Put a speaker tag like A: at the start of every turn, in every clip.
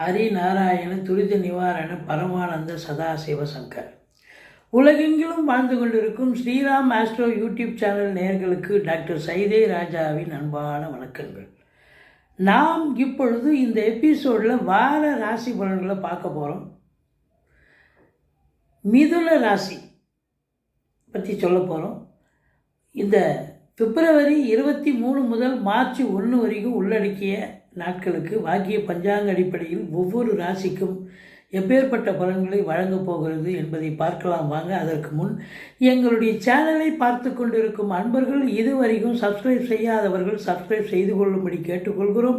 A: ஹரி நாராயண துரித நிவாரண பரமானந்த சதாசிவ சங்கர். உலகெங்கிலும் வாழ்ந்து கொண்டிருக்கும் ஸ்ரீராம் ஆஸ்ட்ரோ யூடியூப் சேனல் நேர்களுக்கு டாக்டர் சைதே ராஜாவின் அன்பான வணக்கங்கள். நாம் இப்பொழுது இந்த எபிசோடில் வார ராசி பலன்களை பார்க்க போகிறோம் மிதுன ராசி பற்றி சொல்ல போகிறோம் இந்த பிப்ரவரி இருபத்தி மூணு முதல் மார்ச் ஒன்று வரைக்கும் உள்ளடக்கிய நாட்களுக்கு வாக்கிய பஞ்சாங்க அடிப்படையில் ஒவ்வொரு ராசிக்கும் எப்பேற்பட்ட பலன்களை வழங்கப் போகிறது என்பதை பார்க்கலாம். வாங்க அதற்கு முன் எங்களுடைய சேனலை பார்த்து கொண்டிருக்கும் அன்பர்கள் இதுவரைக்கும் சப்ஸ்கிரைப் செய்யாதவர்கள் சப்ஸ்கிரைப் செய்து கொள்ளும்படி கேட்டுக்கொள்கிறோம்.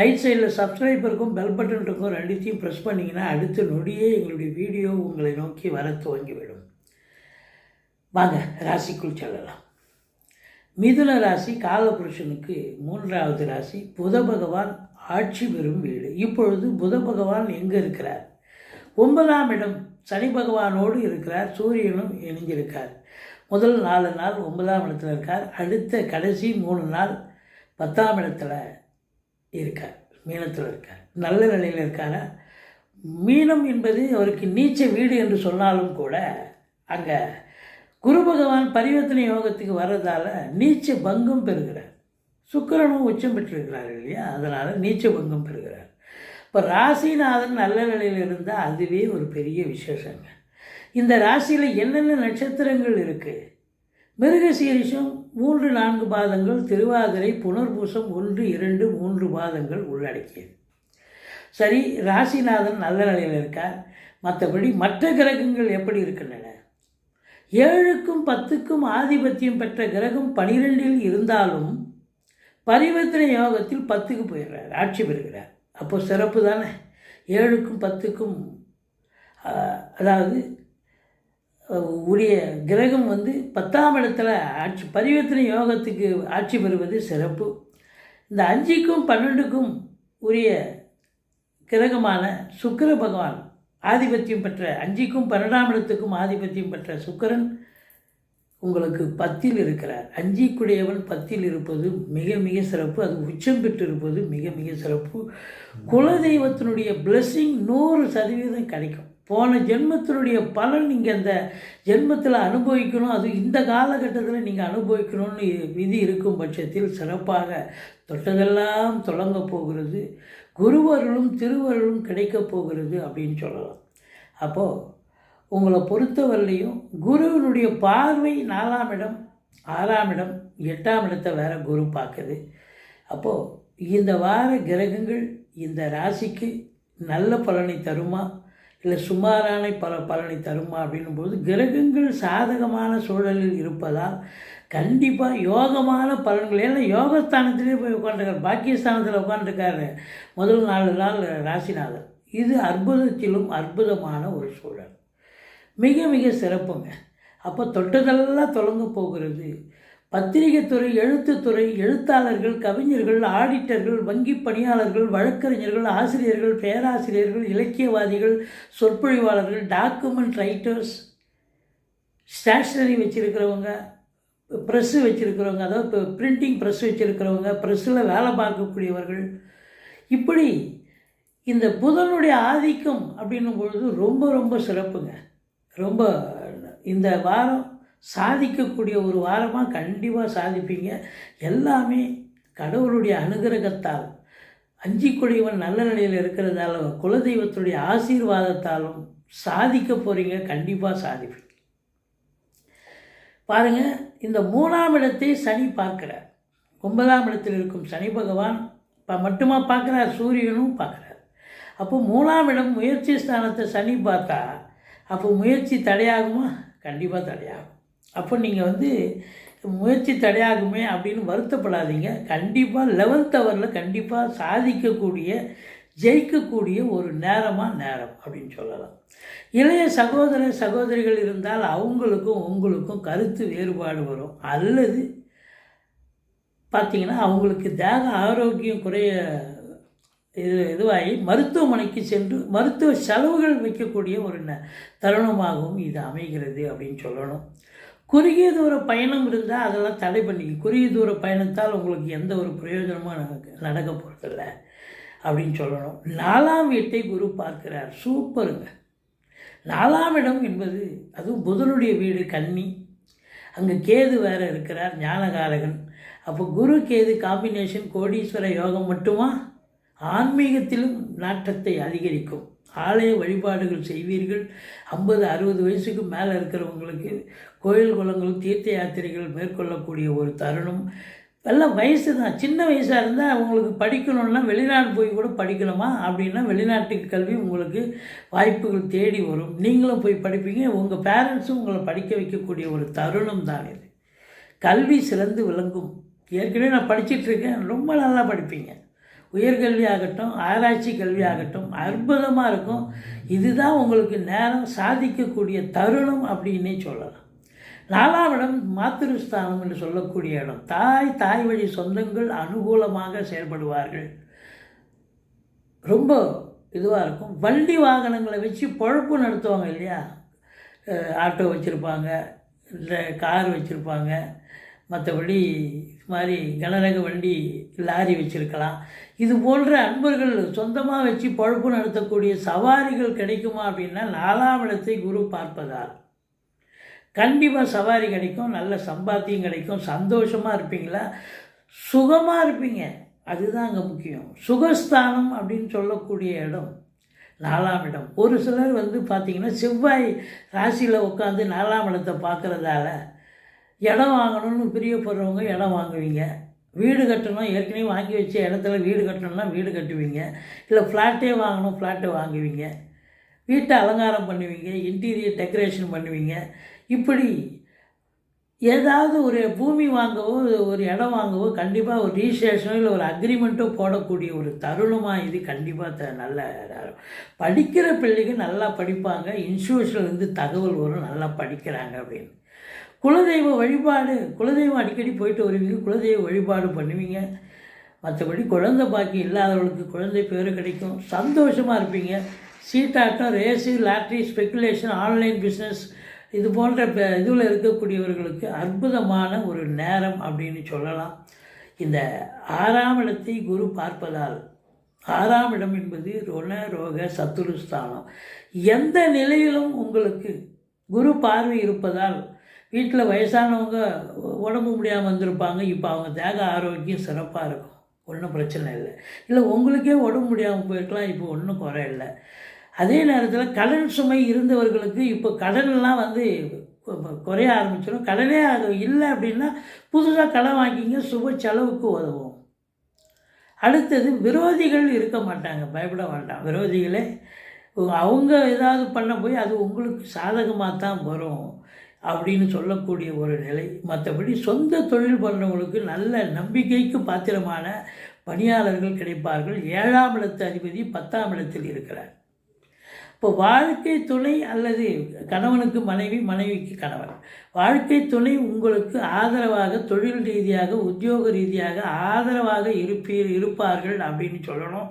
A: ரைட் சைடில் சப்ஸ்கிரைப் இருக்கும் பெல் பட்டன் இருக்கும் ரெண்டுத்தையும் ப்ரெஸ் பண்ணிங்கன்னா அடுத்த நொடியே எங்களுடைய வீடியோ உங்களை நோக்கி வர துவங்கிவிடும். வாங்க ராசிக்குள் செல்லலாம். மிதுன ராசி காலபுருஷனுக்கு மூன்றாவது ராசி புத பகவான் ஆட்சி பெறும் வீடு. இப்பொழுது புத பகவான் எங்கே இருக்கிறார்? ஒன்பதாம் இடம் சனி பகவானோடு இருக்கிறார். சூரியனும் இணைஞ்சிருக்கார் முதல் நாலு நாள் ஒன்பதாம் இடத்துல இருக்கார். அடுத்த கடைசி மூணு நாள் பத்தாம் இடத்துல இருக்கார். மீனத்தில் இருக்கார். நல்ல நிலையில் இருக்காரா? மீனம் என்பது அவருக்கு நீச்ச வீடு என்று சொன்னாலும் கூட அங்கே குரு பகவான் பரிவர்த்தனை யோகத்துக்கு வர்றதால நீச்ச பங்கம் பெறுகிறார். சுக்கிரனும் உச்சம் பெற்றிருக்கிறார் இல்லையா? அதனால் நீச்ச பங்கம் பெறுகிறார். இப்போ ராசிநாதன் நல்ல நிலையில் இருந்தால் அதுவே ஒரு பெரிய விசேஷங்க. இந்த ராசியில் என்னென்ன நட்சத்திரங்கள் இருக்குது மிருகசீரிஷம் மூன்று நான்கு பாதங்கள் திருவாதிரை புனர்பூசம் ஒன்று இரண்டு மூன்று பாதங்கள் உள்ளடக்கியது. சரி ராசிநாதன் நல்ல நிலையில் இருக்கார். மற்றபடி மற்ற கிரகங்கள் எப்படி இருக்கின்றன? ஏழுக்கும் பத்துக்கும் ஆதிபத்தியம் பெற்ற கிரகம் பனிரெண்டில் இருந்தாலும் பரிவர்த்தனை யோகத்தில் பத்துக்கு போயிடுறார் ஆட்சி பெறுகிறார். அப்போ சிறப்பு தானே? ஏழுக்கும் பத்துக்கும் அதாவது உரிய கிரகம் வந்து பத்தாம் இடத்துல ஆட்சி பரிவர்த்தனை யோகத்துக்கு ஆட்சி பெறுவது சிறப்பு. இந்த அஞ்சுக்கும் பன்னெண்டுக்கும் உரிய கிரகமான சுக்கர பகவான் ஆதிபத்தியம் பெற்ற அஞ்சுக்கும் பன்னெண்டாம் ஆதிபத்தியம் பெற்ற சுக்கரன் உங்களுக்கு பத்தில் இருக்கிறார். அஞ்சிக்குடையவன் பத்தில் இருப்பது மிக மிக சிறப்பு. அது உச்சம் பெற்றிருப்பது மிக மிக சிறப்பு. குலதெய்வத்தினுடைய blessing நூறு சதவீதம் கிடைக்கும். போன ஜென்மத்தினுடைய பலன் நீங்கள் அந்த ஜென்மத்தில் அனுபவிக்கணும். அது இந்த காலகட்டத்தில் நீங்கள் அனுபவிக்கணும்னு விதி இருக்கும் பட்சத்தில் சிறப்பாக தொட்டதெல்லாம் தொடங்க போகிறது. குருவருளும் திருவருளும் கிடைக்கப் போகிறது அப்படின்னு சொல்லலாம். அப்போது உங்களை பொறுத்தவரையிலையும் குருவினுடைய பார்வை நாலாம் இடம் ஆறாம் இடம் எட்டாம் இடத்தை வேறு குரு பார்க்குது. அப்போது இந்த வார கிரகங்கள் இந்த ராசிக்கு நல்ல பலனை தருமா? இல்லை சுமாரான பல பலனை தருமா அப்படின்னும் போது கிரகங்கள் சாதகமான சூழலில் இருப்பதால் கண்டிப்பாக யோகமான பலன்கள் ஏன்னா யோகஸ்தானத்திலே போய் உட்காந்துருக்கார் பாக்கியஸ்தானத்தில் உட்காந்துருக்காரு முதல் நாலு நாள் ராசிநாதன் இது அற்புதத்திலும் அற்புதமான ஒரு சூழல். மிக மிக சிறப்புங்க. அப்போ தொட்டதெல்லாம் தொடங்க போகிறது. பத்திரிகைத்துறை எழுத்துத்துறை எழுத்தாளர்கள் கவிஞர்கள் ஆடிட்டர்கள் வங்கி பணியாளர்கள் வழக்கறிஞர்கள் ஆசிரியர்கள் பேராசிரியர்கள் இலக்கியவாதிகள் சொற்பொழிவாளர்கள் டாக்குமெண்ட் ரைட்டர்ஸ் ஸ்டேஷ்னரி வச்சுருக்கிறவங்க ப்ரெஸ்ஸு வச்சுருக்கிறவங்க அதாவது இப்போ பிரிண்டிங் ப்ரெஸ் வச்சுருக்கிறவங்க ப்ரெஸ்ஸில் வேலை பார்க்கக்கூடியவர்கள். இப்படி இந்த புதனுடைய ஆதிக்கம் அப்படின்னும் பொழுது ரொம்ப ரொம்ப சிறப்புங்க. ரொம்ப இந்த வாரம் சாதிக்கக்கூடிய ஒரு வாரமாக கண்டிப்பாக சாதிப்பீங்க. எல்லாமே கடவுளுடைய அனுகிரகத்தால் அஞ்சிக்குடியவன் நல்ல நிலையில் இருக்கிறதால குலதெய்வத்துடைய ஆசீர்வாதத்தாலும் சாதிக்க போகிறீங்க கண்டிப்பாக சாதிப்பீங்க. பாருங்கள் இந்த மூணாம் இடத்தை சனி பார்க்கிறார். ஒன்பதாம் இடத்தில் இருக்கும் சனி பகவான் இப்போ மட்டுமா பார்க்குறார் சூரியனும் பார்க்குறார். அப்போ மூணாம் இடம் முயற்சி ஸ்தானத்தை சனி பார்த்தா அப்போ முயற்சி தடையாகுமா? கண்டிப்பாக தடையாகும். அப்போ நீங்கள் வந்து முயற்சி தடையாகுமே அப்படின்னு வருத்தப்படாதீங்க. கண்டிப்பாக லெவன்த் ஹவரில் கண்டிப்பாக சாதிக்கக்கூடிய ஜெயிக்கக்கூடிய ஒரு நேரமாக நேரம் அப்படின்னு சொல்லலாம். இளைய சகோதர சகோதரிகள் இருந்தால் அவங்களுக்கும் உங்களுக்கும் கருத்து வேறுபாடு வரும். அல்லது பார்த்தீங்கன்னா அவங்களுக்கு தேக ஆரோக்கியம் குறைய இது இதுவாகி மருத்துவமனைக்கு சென்று மருத்துவ செலவுகள் வைக்கக்கூடிய ஒரு ந- தருணமாகவும் இது அமைகிறது அப்படின்னு சொல்லணும். குறுகிய தூர பயணம் இருந்தால் அதெல்லாம் தடை பண்ணிக்க. குறுகிய தூர பயணத்தால் உங்களுக்கு எந்த ஒரு பிரயோஜனமும் நடக்க நடக்க போகிறதில்ல அப்படின்னு சொல்லணும். நாலாம் வீட்டை குரு பார்க்கிறார். சூப்பருங்க. நாலாம் இடம் என்பது அதுவும் புதனுடைய வீடு கன்னி. அங்கே கேது வேறு இருக்கிறார் ஞானகாரகன். அப்போ குரு கேது காம்பினேஷன் கோடீஸ்வர யோகம் மட்டுமா? ஆன்மீகத்திலும் நாட்டத்தை அதிகரிக்கும். ஆலய வழிபாடுகள் செய்வீர்கள். ஐம்பது அறுபது வயசுக்கு மேலே இருக்கிறவங்களுக்கு கோயில் குளங்கள் தீர்த்த யாத்திரைகள் மேற்கொள்ளக்கூடிய ஒரு தருணம். எல்லாம் வயசு தான் சின்ன வயசாக இருந்தால் அவங்களுக்கு படிக்கணும்னா வெளிநாடு போய் கூட படிக்கணுமா? அப்படின்னா வெளிநாட்டுக்கு கல்வி உங்களுக்கு வாய்ப்புகள் தேடி வரும். நீங்களும் போய் படிப்பீங்க. உங்கள் பேரண்ட்ஸும் உங்களை படிக்க வைக்கக்கூடிய ஒரு தருணம் தான் இது. கல்வி சிறந்து விளங்கும். ஏற்கனவே நான் படிச்சிட்டு இருக்கேன். ரொம்ப நல்லா படிப்பீங்க. உயர்கல்வி ஆகட்டும் ஆராய்ச்சி கல்வி ஆகட்டும் அற்புதமாக இருக்கும். இதுதான் உங்களுக்கு நேரம் சாதிக்கக்கூடிய தருணம் அப்படின்னே சொல்லலாம். நாலாம் இடம் மாத்திருஸ்தானம் என்று சொல்லக்கூடிய இடம். தாய் தாய் வழி சொந்தங்கள் அனுகூலமாக செயல்படுவார்கள். ரொம்ப இதுவாக இருக்கும். வண்டி வாகனங்களை வச்சு பொழப்பு நடத்துவாங்க இல்லையா? ஆட்டோ வச்சுருப்பாங்க இல்லை கார் வச்சுருப்பாங்க. மற்றபடி இது மாதிரி கனரக வண்டி லாரி வச்சுருக்கலாம். இது போன்ற அன்பர்கள் சொந்தமாக வச்சு பொழப்பு நடத்தக்கூடிய சவாரிகள் கிடைக்குமா அப்படின்னா நாலாம் இடத்தை குரு பார்ப்பதால். கண்டிப்பாக சவாரி கிடைக்கும் நல்ல சம்பாத்தியம் கிடைக்கும் சந்தோஷமாக இருப்பீங்களா? சுகமாக இருப்பீங்க. அதுதான் அங்கே முக்கியம். சுகஸ்தானம் அப்படின்னு சொல்லக்கூடிய இடம் நாலாம் இடம். ஒரு சிலர் வந்து பார்த்திங்கன்னா செவ்வாய் ராசியில் உட்காந்து நாலாம் இடத்தை பார்க்குறதால இடம் வாங்கணும்னு பிரியப்படுறவங்க இடம் வாங்குவீங்க. வீடு கட்டணும் ஏற்கனவே வாங்கி வச்ச இடத்துல வீடு கட்டணும்னா வீடு கட்டுவீங்க. இல்லை ஃப்ளாட்டே வாங்கணும் ஃப்ளாட்டை வாங்குவீங்க. வீட்டை அலங்காரம் பண்ணுவீங்க இன்டீரியர் டெக்கரேஷன் பண்ணுவீங்க. இப்படி ஏதாவது ஒரு பூமி வாங்கவோ ஒரு இடம் வாங்கவோ கண்டிப்பாக ஒரு ரிஜிஸ்ட்ரேஷனோ இல்லை ஒரு அக்ரிமெண்ட்டோ போடக்கூடிய ஒரு தருணமாக இது கண்டிப்பாக த நல்ல படிக்கிற பிள்ளைங்க நல்லா படிப்பாங்க. இன்ஸ்டியூஷன்லேருந்து தகவல் வரும் நல்லா படிக்கிறாங்க அப்படின்னு. குலதெய்வ வழிபாடு குலதெய்வம் அடிக்கடி போயிட்டு வருவீங்க குலதெய்வ வழிபாடு பண்ணுவீங்க. மற்றபடி குழந்தை பாக்கி இல்லாதவர்களுக்கு குழந்தை பேர் கிடைக்கும். சந்தோஷமாக இருப்பீங்க. சீட்டாட்டம் race lottery speculation online business இது போன்ற இதில் இருக்கக்கூடியவர்களுக்கு அற்புதமான ஒரு நேரம் அப்படின்னு சொல்லலாம். இந்த ஆறாம் இடத்தை குரு பார்ப்பதால் ஆறாம் இடம் என்பது ருண ரோக சத்துருஸ்தானம் எந்த நிலையிலும் உங்களுக்கு குரு பார்வை இருப்பதால் வீட்டில் வயசானவங்க உடம்பு முடியாமல் வந்திருப்பாங்க. இப்போ அவங்க தேக ஆரோக்கியம் சிறப்பாக இருக்கும். ஒன்றும் பிரச்சனை இல்லை. இல்லை உங்களுக்கே உடம்பு முடியாமல் போயிருக்கலாம். இப்போ ஒன்றும் குறை இல்லை. அதே நேரத்தில் கடன் சுமை இருந்தவர்களுக்கு இப்போ கடன்லாம் வந்து குறைய ஆரம்பிச்சிடும் கடனே அது இல்லை அப்படின்னா புதுசாக கடன் வாங்கிங்க சுப செலவுக்கு உதவும். அடுத்தது விரோதிகள் இருக்க மாட்டாங்க. பயப்பட வேண்டாம். விரோதிகளே அவங்க ஏதாவது பண்ண போய் அது உங்களுக்கு சாதகமாக தான் வரும் அப்படின்னு சொல்லக்கூடிய ஒரு நிலை. மற்றபடி சொந்த தொழில் பண்ணுறவங்களுக்கு நல்ல நம்பிக்கைக்கு பாத்திரமான பணியாளர்கள் கிடைப்பார்கள். ஏழாம் இடத்து அதிபதி பத்தாம் இடத்தில் இருக்கிறார். இப்போ வாழ்க்கை துணை அல்லது கணவனுக்கு மனைவி மனைவிக்கு கணவன். வாழ்க்கை துணை உங்களுக்கு ஆதரவாக தொழில் ரீதியாக உத்தியோக ரீதியாக ஆதரவாக இருப்பீர் இருப்பார்கள் அப்படின்னு சொல்லணும்.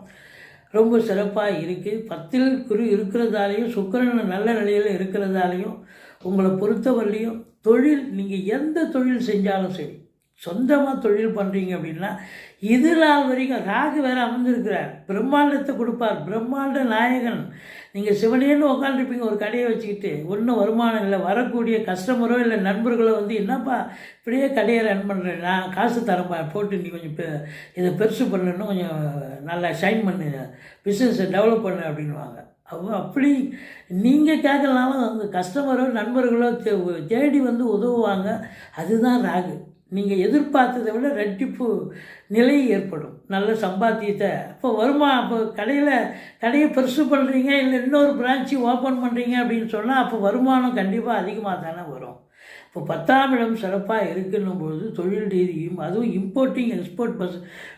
A: ரொம்ப சிறப்பாக இருக்குது பத்தில் குரு இருக்கிறதாலையும் சுக்கரன் நல்ல நிலையில் இருக்கிறதாலையும் உங்களை பொறுத்தவரையிலையும் தொழில் நீங்கள் எந்த தொழில் செஞ்சாலும் சரி சொந்தமாக தொழில் பண்ணுறீங்க அப்படின்னா இது நாள் வரைக்கும் ராகு வேறு அமர்ந்திருக்கிறார். பிரம்மாண்டத்தை கொடுப்பார். பிரம்மாண்ட நாயகன். நீங்கள் சிவனேன்னு உட்காந்துருப்பீங்க ஒரு கடையை வச்சுக்கிட்டு. ஒன்றும் வருமானம் இல்லை. வரக்கூடிய கஸ்டமரோ இல்லை நண்பர்களோ வந்து என்னப்பா இப்படியே கடையை ரன் பண்ணுறேன் நான் காசு தரப்பா போட்டு நீ கொஞ்சம் பெ இதை பெருசு பண்ணணும் கொஞ்சம் நல்லா ஷைன் பண்ணு. பிஸ்னஸை டெவலப் பண்ணு அப்படின்வாங்க அவங்க அப்படி நீங்கள் கேட்கலனாலும் அந்த கஸ்டமரோ நண்பர்களோ தே- தேடி வந்து உதவுவாங்க. அதுதான் ராகு. நீங்கள் எதிர்பார்த்ததை விட ரெட்டிப்பு நிலை ஏற்படும். நல்ல சம்பாத்தியத்தை. இப்போ வருமா? அப்போ கடையில் கடையை பெருசு பண்ணுறீங்க இல்லை இன்னொரு பிரான்ச்சு ஓப்பன் பண்ணுறீங்க அப்படின்னு சொன்னால் அப்போ வருமானம் கண்டிப்பாக அதிகமாக தானே வரும். இப்போ பத்தாம் இடம் சிறப்பாக இருக்குன்னும் பொழுது தொழில் ரீதியும் அதுவும் இம்போர்ட்டிங் எக்ஸ்போர்ட் பஸ்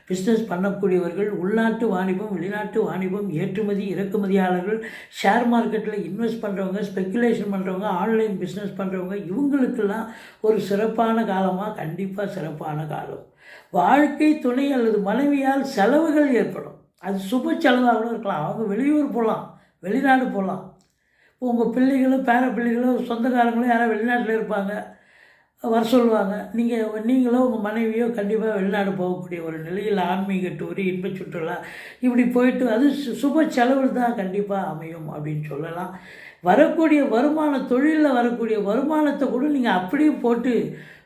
A: பிஸ்னஸ் பண்ணக்கூடியவர்கள் உள்நாட்டு வாணிபம் வெளிநாட்டு வாணிபம் ஏற்றுமதி இறக்குமதியாளர்கள் ஷேர் மார்க்கெட்டில் இன்வெஸ்ட் பண்ணுறவங்க ஸ்பெக்குலேஷன் பண்ணுறவங்க ஆன்லைன் பிஸ்னஸ் பண்ணுறவங்க இவங்களுக்கெல்லாம் ஒரு சிறப்பான காலமாக கண்டிப்பாக சிறப்பான காலம். வாழ்க்கை துணை அல்லது மனைவியால் செலவுகள் ஏற்படும். அது சுப செலவாக கூட இருக்கலாம். அவங்க வெளியூர் போகலாம் வெளிநாடு போகலாம். உங்கள் பிள்ளைகளும் பேர பிள்ளைகளும் சொந்தக்காரங்களும் யாராவது வெளிநாட்டில் இருப்பாங்க. வர சொல்லுவாங்க. நீங்கள் நீங்களோ உங்கள் மனைவியோ கண்டிப்பாக வெளிநாடு போகக்கூடிய ஒரு நிலையில் ஆன்மீக டூர் இன்ப சுற்றுலா இப்படி போயிட்டு அது சு- சுப செலவில் தான் கண்டிப்பாக அமையும் அப்படின்னு சொல்லலாம். வரக்கூடிய வருமான தொழிலில் வரக்கூடிய வருமானத்தை கூட நீங்கள் அப்படியே போட்டு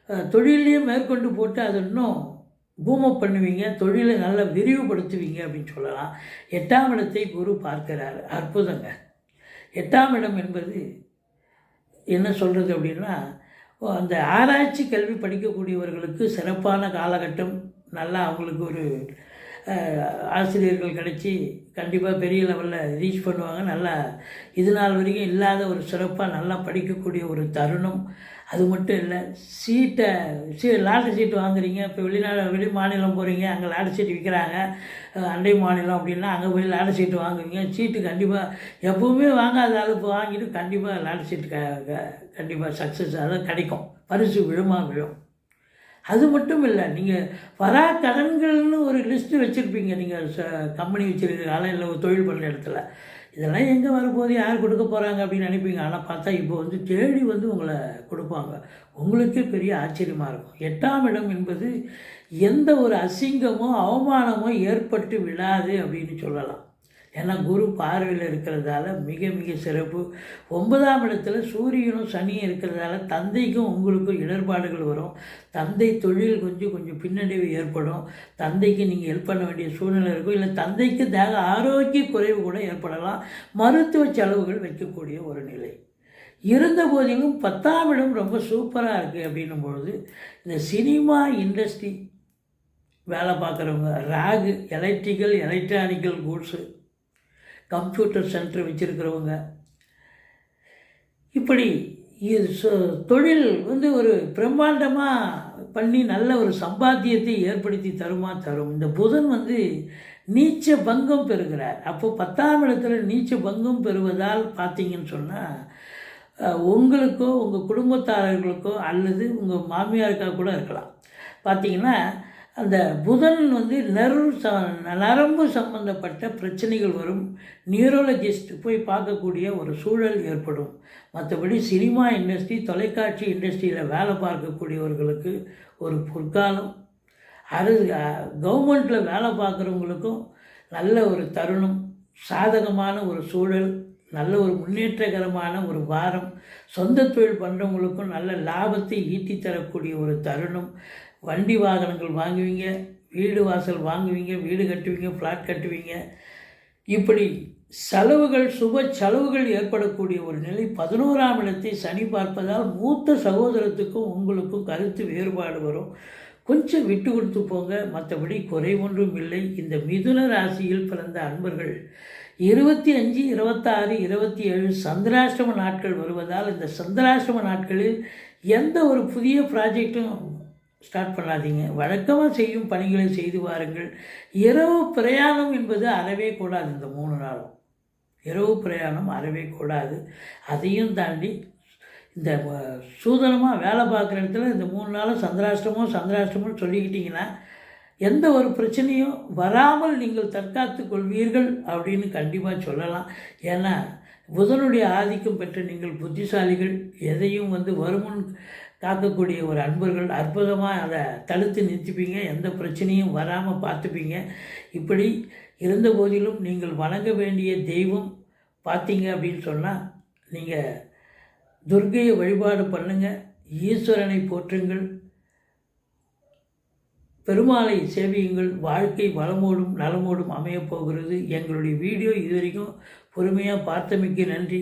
A: தொழிலையும் தொழிலையே மேற்கொண்டு போட்டு அது இன்னும் பூமப் பண்ணுவீங்க தொழிலை நல்லா விரிவுபடுத்துவீங்க அப்படின்னு சொல்லலாம். எட்டாம் இடத்தை குரு பார்க்கிறார். அற்புதங்க. எட்டாம் இடம் என்பது என்ன சொல்கிறது அப்படின்னா அந்த ஆராய்ச்சி கல்வி படிக்கக்கூடியவர்களுக்கு சிறப்பான காலகட்டம். நல்லா அவங்களுக்கு ஒரு ஆசிரியர்கள் கிடைச்சி கண்டிப்பாக பெரிய லெவலில் ரீச் பண்ணுவாங்க. நல்லா இது நாள் வரைக்கும் இல்லாத ஒரு சிறப்பாக நல்லா படிக்கக்கூடிய ஒரு தருணம். அது மட்டும் இல்லை சீட்டை சீ லாட்ரி சீட்டு வாங்குறீங்க இப்போ வெளிநாடு வெளி மாநிலம் போகிறீங்க அங்கே லாட்ரி சீட்டு விற்கிறாங்க அண்டை மாநிலம் அப்படின்னா அங்கே போய் லாட்ரி சீட்டு வாங்குவீங்க. சீட்டு கண்டிப்பாக எப்பவுமே வாங்காத ஆள் இப்போ வாங்கிட்டு கண்டிப்பாக லாட்ரி சீட்டு க கண்டிப்பாக சக்ஸஸ் அதான் கிடைக்கும். பரிசு விழுமா விழும். அது மட்டும் இல்லை நீங்கள் வரா கடன்கள்னு ஒரு லிஸ்ட்டு வச்சுருப்பீங்க. நீங்கள் ச கம்பெனி வச்சுருக்கனால இல்லை ஒரு தொழில் பண்ணுற இடத்துல. இதெல்லாம் எங்கே வரப்போகுது? யார் கொடுக்க போகிறாங்க அப்படின்னு நினைப்பீங்க. ஆனால் பார்த்தா இப்போ வந்து தேடி வந்து உங்களை கொடுப்பாங்க. உங்களுக்கே பெரிய ஆச்சரியமாக இருக்கும். எட்டாம் இடம் என்பது எந்த ஒரு அசிங்கமோ அவமானமோ ஏற்பட்டு விடாது அப்படின்னு சொல்லலாம். ஏன்னா குரு பார்வையில் இருக்கிறதால மிக மிக சிறப்பு. ஒன்பதாம் இடத்துல சூரியனும் சனியும் இருக்கிறதால தந்தைக்கும் உங்களுக்கும் இடர்பாடுகள் வரும். தந்தை தொழில் கொஞ்சம் கொஞ்சம் பின்னடைவு ஏற்படும். தந்தைக்கு நீங்கள் ஹெல்ப் பண்ண வேண்டிய சூழ்நிலை இருக்கும். இல்லை தந்தைக்கு தேக ஆரோக்கிய குறைவு கூட ஏற்படலாம். மருத்துவ செலவுகள் வைக்கக்கூடிய ஒரு நிலை. இருந்த போதிலும் பத்தாம் இடம் ரொம்ப சூப்பராக இருக்குது அப்படின்னும் பொழுது இந்த சினிமா இண்டஸ்ட்ரி வேலை பார்க்குறவங்க Rahu electrical electronical goods computer centre வச்சுருக்கிறவங்க. இப்படி இது சொ- தொழில் வந்து ஒரு பிரம்மாண்டமாக பண்ணி நல்ல ஒரு சம்பாத்தியத்தை ஏற்படுத்தி தருமா தரும். இந்த புதன் வந்து நீச்ச பங்கம் பெறுகிறார். அப்போது பத்தாம் இடத்துல நீச்ச பங்கம் பெறுவதால் பார்த்தீங்கன்னு சொன்னால் உங்களுக்கோ உங்கள் குடும்பத்தாரர்களுக்கோ அல்லது உங்கள் மாமியாருக்கா கூட இருக்கலாம். பார்த்தீங்கன்னா அந்த புதன் வந்து நரம்பு ச நரம்பு சம்பந்தப்பட்ட பிரச்சனைகள் வரும். நியூரோலஜிஸ்ட் போய் பார்க்கக்கூடிய ஒரு சூழல் ஏற்படும். மற்றபடி சினிமா இண்டஸ்ட்ரி தொலைக்காட்சி இண்டஸ்ட்ரியில் வேலை பார்க்கக்கூடியவர்களுக்கு ஒரு பொற்காலம். அது கவர்மெண்ட்டில் வேலை பார்க்குறவங்களுக்கும் நல்ல ஒரு தருணம் சாதகமான ஒரு சூழல் நல்ல ஒரு முன்னேற்றகரமான ஒரு வாரம் சொந்த தொழில் பண்ணுறவங்களுக்கும் நல்ல லாபத்தை ஈட்டி தரக்கூடிய ஒரு தருணம். வண்டி வாகனங்கள் வாங்குவீங்க வீடு வாசல் வாங்குவீங்க வீடு கட்டுவீங்க ஃப்ளாட் கட்டுவீங்க. இப்படி செலவுகள் சுப செலவுகள் ஏற்படக்கூடிய ஒரு நிலை பதினோராம் இடத்தை சனி பார்ப்பதால் மூத்த சகோதரத்துக்கும் உங்களுக்கும் கருத்து வேறுபாடு வரும். கொஞ்சம் விட்டு கொடுத்து போங்க மற்றபடி குறை ஒன்றும் இல்லை. இந்த மிதுன ராசியில் பிறந்த அன்பர்கள் இருபத்தி அஞ்சு இருபத்தாறு இருபத்தி ஏழு சந்திராஷ்டம நாட்கள் வருவதால் இந்த சந்திராஷ்டம நாட்களில் எந்த ஒரு புதிய ப்ராஜெக்டும் ஸ்டார்ட் பண்ணாதீங்க. வழக்கமாக செய்யும் பணிகளை செய்து வாருங்கள். இரவு பிரயாணம் என்பது அறவே கூடாது இந்த மூணு நாளும். இரவு பிரயாணம் அறவே கூடாது. அதையும் தாண்டி இந்த சூதனமாக வேலை பார்க்குற இடத்துல இந்த மூணு நாளும் சந்திராஷ்டமோ சந்திராஷ்டமோ சொல்லிக்கிட்டிங்கன்னா எந்த ஒரு பிரச்சனையும் வராமல் நீங்கள் தற்காத்து கொள்வீர்கள் அப்படின்னு கண்டிப்பாக சொல்லலாம். ஏன்னா புதனுடைய ஆதிக்கம் பெற்ற நீங்கள் புத்திசாலிகள். எதையும் வந்து வருமுன் காக்கக்கூடிய ஒரு அன்பர்கள் அற்புதமாக அதை தடுத்து நிறுத்திப்பீங்க. எந்த பிரச்சனையும் வராமல் பார்த்துப்பீங்க. இப்படி இருந்த போதிலும் நீங்கள் வணங்க வேண்டிய தெய்வம் பார்த்தீங்க அப்படின்னு சொன்னால் நீங்கள் துர்க்கையை வழிபாடு பண்ணுங்கள் ஈஸ்வரனை போற்றுங்கள். பெருமாளை சேவியுங்கள். வாழ்க்கை வளமோடும் நலமோடும் அமையப் போகிறது. எங்களுடைய வீடியோ இது வரைக்கும் பொறுமையாக பார்த்தமைக்கு நன்றி.